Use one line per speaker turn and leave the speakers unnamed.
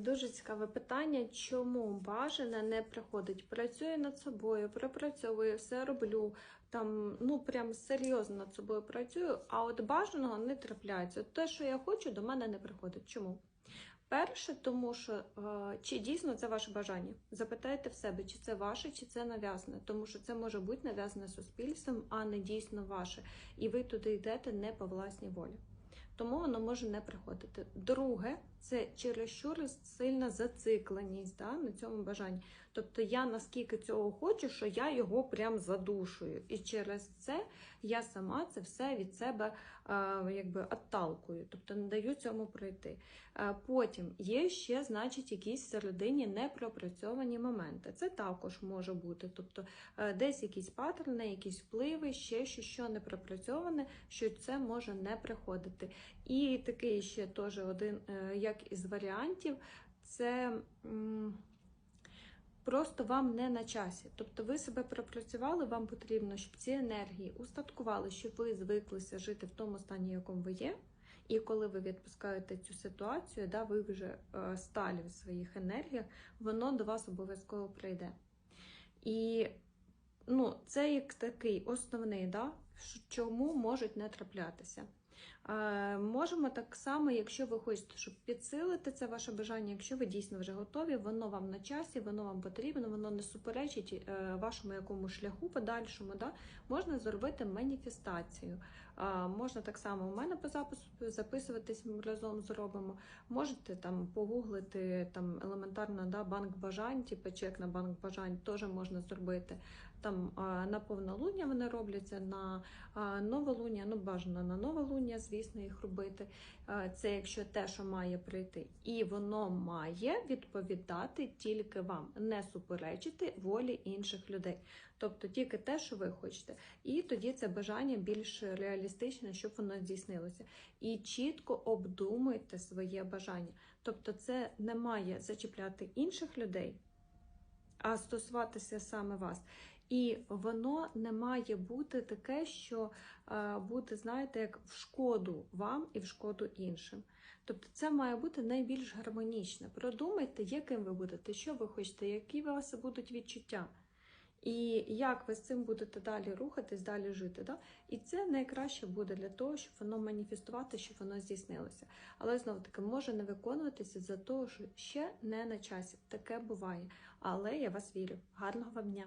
Дуже цікаве питання, чому бажане не приходить. Працюю над собою, пропрацьовую, все роблю. Там, ну прям серйозно над собою працюю, а от бажаного не трапляється. Те, що я хочу, до мене не приходить. Чому? Перше, тому що е, чи дійсно це ваше бажання? Запитайте в себе, чи це ваше, чи це нав'язане, тому що це може бути нав'язане суспільством, а не дійсно ваше. І ви туди йдете не по власній волі. Тому воно може не приходити. Друге, це чересчур сильна зацикленість да, на цьому бажанні. Тобто я наскільки цього хочу, що я його прям задушую. І через це я сама це все від себе е, якби отталкую, тобто не даю цьому пройти. Е, потім є ще, значить, якісь всередині непропрацьовані моменти. Це також може бути. Тобто е, десь якісь паттерни, якісь впливи, ще що, що не пропрацьоване, що це може не приходити. І такий ще теж один, е, як із варіантів, це. Просто вам не на часі. Тобто ви себе пропрацювали, вам потрібно, щоб ці енергії устаткували, щоб ви звиклися жити в тому стані, якому ви є. І коли ви відпускаєте цю ситуацію, да, ви вже е, сталі в своїх енергіях, воно до вас обов'язково прийде. І ну, це як такий основний, да, чому можуть не траплятися. Е, можемо так само, якщо ви хочете, щоб підсилити це ваше бажання, якщо ви дійсно вже готові, воно вам на часі, воно вам потрібно, воно не суперечить е, вашому якому шляху подальшому, да, можна зробити маніфестацію. Можна так само у мене по запису записуватись, разом зробимо. Можете там погуглити там елементарно да, банк бажань, типу чек на банк бажань теж можна зробити. Там на повнолуння вони робляться, на новолуння, ну бажано на новолуння, звісно, їх робити. Це якщо те, що має прийти, і воно має відповідати тільки вам, не суперечити волі інших людей. Тобто тільки те, що ви хочете. І тоді це бажання більш реалістичне, щоб воно здійснилося. І чітко обдумуйте своє бажання. Тобто, це не має зачіпляти інших людей, а стосуватися саме вас. І воно не має бути таке, що е, буде, знаєте, як в шкоду вам і в шкоду іншим. Тобто це має бути найбільш гармонічне. Продумайте, яким ви будете, що ви хочете, які у вас будуть відчуття. І як ви з цим будете далі рухатись, далі жити. Да? І це найкраще буде для того, щоб воно маніфестувати, щоб воно здійснилося. Але знову таки може не виконуватися за того, що ще не на часі. Таке буває. Але я вас вірю. Гарного вам дня!